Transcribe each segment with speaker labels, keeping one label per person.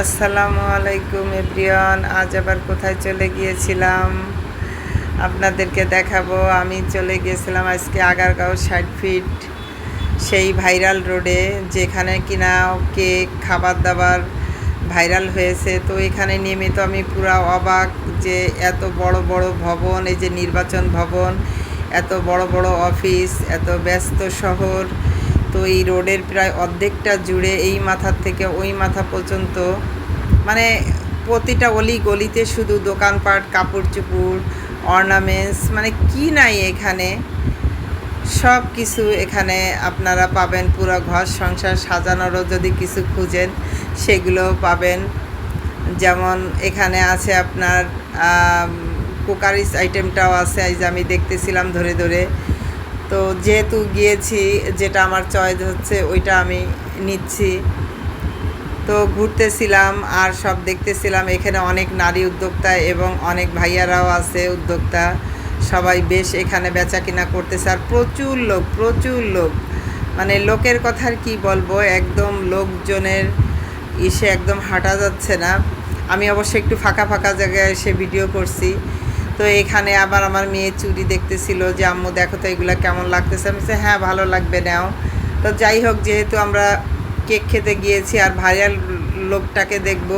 Speaker 1: আসসালামু আলাইকুম এভরিওয়ান, আজ আবার কোথায় চলে গিয়েছিলাম? আপনাদেরকে দেখাবো, আমি চলে গিয়েছিলাম আজকে আগারগাঁও ষাট ফিট সেই ভাইরাল রোডে যেখানে কিনা কেক খাবার দাবার ভাইরাল হয়েছে। তো এখানে নেমে তো আমি পুরা অবাক যে এত বড় বড় ভবন, এই যে নির্বাচন ভবন, এত বড় বড় অফিস এত ব্যস্ত শহর তো এই রোডের প্রায় অর্ধেকটা জুড়ে এই মাথার থেকে ওই মাথা পর্যন্ত মানে প্রতিটা অলি গলিতে শুধু দোকানপাট, কাপড় চুপুর অর্নামেন্টস মানে কি নাই এখানে? সব কিছু এখানে আপনারা পাবেন, পুরো ঘর সংসার সাজানোরও যদি কিছু খুঁজেন, সেগুলোও পাবেন। যেমন এখানে আছে আপনার কুকারিস আইটেমটাও আছে, এই যে আমি দেখতেছিলাম ধরে ধরে। তো যেহেতু গিয়েছি, যেটা আমার চয়েস হচ্ছে, ওইটা আমি নিচ্ছি। তো ঘুরতেছিলাম আর সব দেখতেছিলাম, এখানে অনেক নারী উদ্যোক্তা এবং অনেক ভাইয়ারাও আছে উদ্যোক্তা। সবাই বেশ এখানে বেচা কিনা করতেছে আর প্রচুর লোক প্রচুর লোক। মানে লোকের কথার কি বলব, একদম লোকজনের ইসে একদম হাঁটা যাচ্ছে না। আমি অবশ্য একটু ফাঁকা ফাঁকা জায়গায় এসে ভিডিও করছি। তো এখানে আবার আমার মেয়ে চুড়ি দেখতেছিল যে আম্মু দেখো তো এগুলো কেমন লাগতেছে? আমি বলছি, হ্যাঁ ভালো লাগবে নাও। তো যাই হোক যেহেতু আমরা কেক খেতে গিয়েছি আর ভাইরাল লোকটাকে দেখব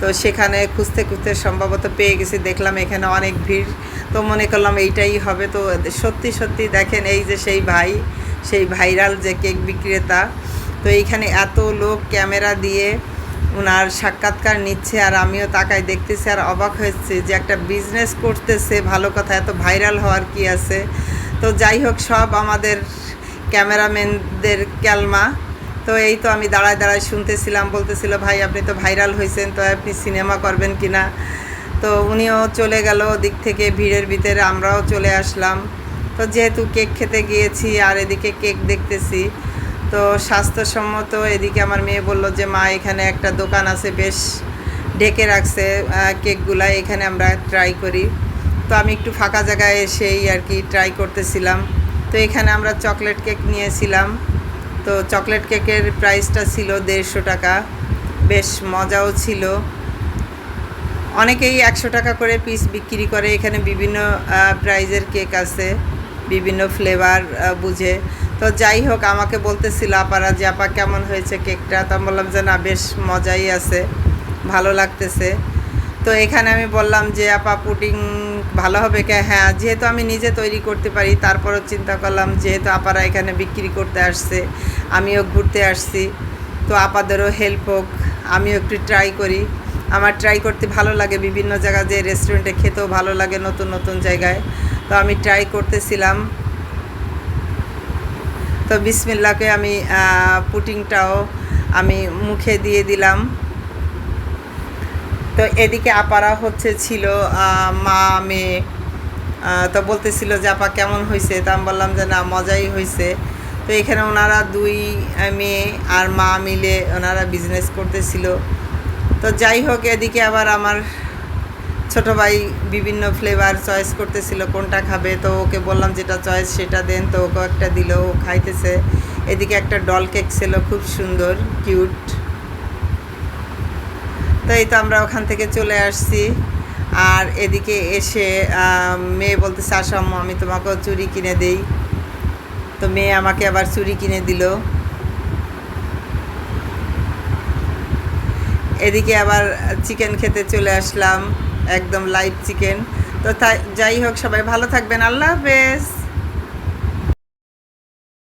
Speaker 1: তো সেখানে খুঁজতে খুঁজতে সম্ভবত পেয়ে গেছি দেখলাম এখানে অনেক ভিড়। তো মনে করলাম এইটাই হবে। তো সত্যি সত্যি দেখেন এই যে সেই ভাই সেই ভাইরাল যে কেক বিক্রেতা তো এইখানে এত লোক ক্যামেরা দিয়ে ওনার সাক্ষাৎকার নিচ্ছে আর আমিও তাকায় দেখতেছি আর অবাক হয়েছে যে একটা বিজনেস করতেছে, ভালো কথা, এত ভাইরাল হওয়ার কি আছে? তো যাই হোক, সব আমাদের ক্যামেরাম্যানদের ক্যালমা। তো এই তো আমি দাঁড়ায় দাঁড়ায় শুনতেছিলাম, বলতেছিল, ভাই, আপনি তো ভাইরাল হয়েছেন, তো আপনি সিনেমা করবেন কি না তো উনিও চলে গেল ওদিক থেকে, ভিড়ের ভিতরে আমরাও চলে আসলাম। তো যেহেতু কেক খেতে গিয়েছি আর এদিকে কেক দেখতেছি তো স্বাস্থ্যসম্মত এদিকে আমার মেয়ে বলল যে, মা, এখানে একটা দোকান আছে, বেশ ঢেকে রাখছে কেকগুলা, এখানে আমরা ট্রাই করি। তো আমি একটু ফাঁকা জায়গায় এসেই আর কি ট্রাই করতেছিলাম। তো এখানে আমরা চকলেট কেক নিয়েছিলাম। তো চকলেট কেকের প্রাইসটা ছিল দেড়শো টাকা। বেশ মজাও ছিল। অনেকেই একশো টাকা করে পিস বিক্রি করে। এখানে বিভিন্ন প্রাইজের কেক আছে। বিভিন্ন ফ্লেভার বুঝে। তো যাই হোক, আমাকে বলতেছিল, আপারা যে আপা কেমন হয়েছে কেকটা? তো আমি বললাম যে, না, বেশ মজাই আছে, ভালো লাগতেছে। তো এখানে আমি বললাম যে, আপা, পুডিং ভালো হবে কে? হ্যাঁ যেহেতু আমি নিজে তৈরি করতে পারি, তারপরও চিন্তা করলাম, যেহেতু আপারা এখানে বিক্রি করতে আসছে, আমিও ঘুরতে আসছি, তো আপাদেরও হেল্প হোক, আমিও একটু ট্রাই করি। আমার ট্রাই করতে ভালো লাগে, বিভিন্ন জায়গা যে রেস্টুরেন্টে খেতেও ভালো লাগে, নতুন নতুন জায়গায়। তো আমি ট্রাই করতেছিলাম তো বিসমিল্লাকে আমি পুটিংটাও আমি মুখে দিয়ে দিলাম। তো এদিকে আপারা হচ্ছে ছিল মা, মেয়ে। তো বলতেছিল যে, আপা, কেমন হয়েছে তো আমি বললাম যে, না, মজাই হয়েছে তো এখানে ওনারা দুই মেয়ে আর মা মিলে ওনারা বিজনেস করতেছিল। তো যাই হোক, এদিকে আবার আমার ছোট ভাই বিভিন্ন ফ্লেভার চয়েস করতেছিল, কোনটা খাবে? তো ওকে বললাম, যেটা চয়েস সেটা দেন। তো ওকে একটা দিল, ও খাইতেছে। এদিকে একটা ডল কেক ছিল, খুব সুন্দর কিউট তো এই তো আমরা ওখান থেকে চলে আসছি। আর এদিকে এসে মেয়ে বলতেছে, আসো আমি তোমাকেও চুরি কিনে দেই। তো মেয়ে আমাকে আবার চুরি কিনে দিল। এদিকে আবার চিকেন খেতে চলে আসলাম, একদম লাইট চিকেন তো যাই হোক, সবাই ভালো থাকবেন। আল্লাহ হাফেজ।